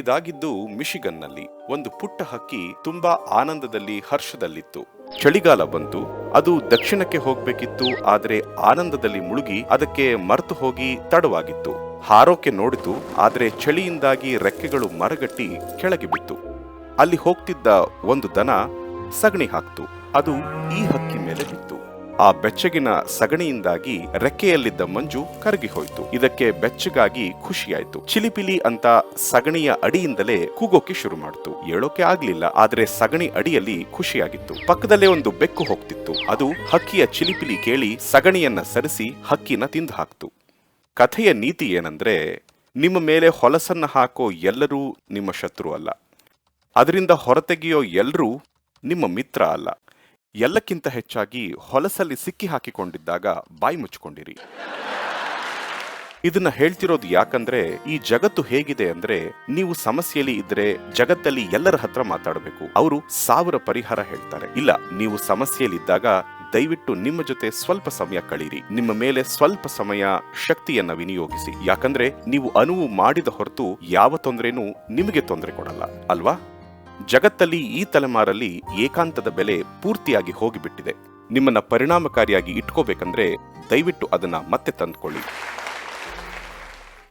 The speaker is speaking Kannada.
ಇದಾಗಿದ್ದು ಮಿಶಿಗನ್ನಲ್ಲಿ ಒಂದು ಪುಟ್ಟ ಹಕ್ಕಿ ತುಂಬಾ ಆನಂದದಲ್ಲಿ ಹರ್ಷದಲ್ಲಿತ್ತು. ಚಳಿಗಾಲ ಬಂತು, ಅದು ದಕ್ಷಿಣಕ್ಕೆ ಹೋಗ್ಬೇಕಿತ್ತು, ಆದರೆ ಆನಂದದಲ್ಲಿ ಮುಳುಗಿ ಅದಕ್ಕೆ ಮರೆತು ಹೋಗಿ ತಡವಾಗಿತ್ತು. ಹಾರೋಕೆ ನೋಡಿತು, ಆದರೆ ಚಳಿಯಿಂದಾಗಿ ರೆಕ್ಕೆಗಳು ಮರಗಟ್ಟಿ ಕೆಳಗೆ ಬಿತ್ತು. ಅಲ್ಲಿ ಹೋಗ್ತಿದ್ದ ಒಂದು ದನ ಸಗಣಿ ಹಾಕ್ತು, ಅದು ಈ ಹಕ್ಕಿ ಮೇಲೆ ಬಿತ್ತು. ಆ ಬೆಚ್ಚಗಿನ ಸಗಣಿಯಿಂದಾಗಿ ರೆಕ್ಕೆಯಲ್ಲಿದ್ದ ಮಂಜು ಕರಗಿ ಹೋಯಿತು. ಇದಕ್ಕೆ ಬೆಚ್ಚಗಾಗಿ ಖುಷಿಯಾಯಿತು. ಚಿಲಿಪಿಲಿ ಅಂತ ಸಗಣಿಯ ಅಡಿಯಿಂದಲೇ ಕೂಗೋಕೆ ಶುರು ಮಾಡಿತು. ಹೇಳೋಕೆ ಆಗ್ಲಿಲ್ಲ, ಆದ್ರೆ ಸಗಣಿ ಅಡಿಯಲ್ಲಿ ಖುಷಿಯಾಗಿತ್ತು. ಪಕ್ಕದಲ್ಲೇ ಒಂದು ಬೆಕ್ಕು ಹೋಗ್ತಿತ್ತು. ಅದು ಹಕ್ಕಿಯ ಚಿಲಿಪಿಲಿ ಕೇಳಿ ಸಗಣಿಯನ್ನ ಸರಿಸಿ ಹಕ್ಕಿನ ತಿಂದು ಹಾಕ್ತು. ಕಥೆಯ ನೀತಿ ಏನಂದ್ರೆ, ನಿಮ್ಮ ಮೇಲೆ ಹೊಲಸನ್ನ ಹಾಕೋ ಎಲ್ಲರೂ ನಿಮ್ಮ ಶತ್ರು ಅಲ್ಲ. ಅದರಿಂದ ಹೊರತೆಗೆಯೋ ಎಲ್ಲರೂ ನಿಮ್ಮ ಮಿತ್ರ ಅಲ್ಲ. ಎಲ್ಲಕ್ಕಿಂತ ಹೆಚ್ಚಾಗಿ ಹೊಲಸಲ್ಲಿ ಸಿಕ್ಕಿ ಹಾಕಿಕೊಂಡಿದ್ದಾಗ ಬಾಯಿ ಮುಚ್ಚಿಕೊಂಡಿರಿ. ಇದನ್ನ ಹೇಳ್ತಿರೋದು ಯಾಕಂದ್ರೆ ಈ ಜಗತ್ತು ಹೇಗಿದೆ ಅಂದ್ರೆ ನೀವು ಸಮಸ್ಯೆಯಲ್ಲಿ ಇದ್ರೆ ಜಗತ್ತಲ್ಲಿ ಎಲ್ಲರ ಹತ್ರ ಮಾತಾಡಬೇಕು. ಅವರು ಸಾವಿರ ಪರಿಹಾರ ಹೇಳ್ತಾರೆ. ಇಲ್ಲ, ನೀವು ಸಮಸ್ಯೆಯಲ್ಲಿ ಇದ್ದಾಗ ದಯವಿಟ್ಟು ನಿಮ್ಮ ಜೊತೆ ಸ್ವಲ್ಪ ಸಮಯ ಕಳೀರಿ. ನಿಮ್ಮ ಮೇಲೆ ಸ್ವಲ್ಪ ಸಮಯ ಶಕ್ತಿಯನ್ನ ವಿನಿಯೋಗಿಸಿ. ಯಾಕಂದ್ರೆ ನೀವು ಅನುವು ಮಾಡಿದ ಹೊರತು ಯಾವ ತೊಂದರೆನೂ ನಿಮಗೆ ತೊಂದರೆ ಕೊಡಲ್ಲ. ಅಲ್ವಾ? ಜಗತ್ತಲ್ಲಿ ಈ ತಲೆಮಾರಲ್ಲಿ ಏಕಾಂತದ ಬೆಲೆ ಪೂರ್ತಿಯಾಗಿ ಹೋಗಿಬಿಟ್ಟಿದೆ. ನಿಮ್ಮನ್ನ ಪರಿಣಾಮಕಾರಿಯಾಗಿ ಇಟ್ಕೋಬೇಕಂದ್ರೆ ದಯವಿಟ್ಟು ಅದನ್ನ ಮತ್ತೆ ತಂದ್ಕೊಳ್ಳಿ.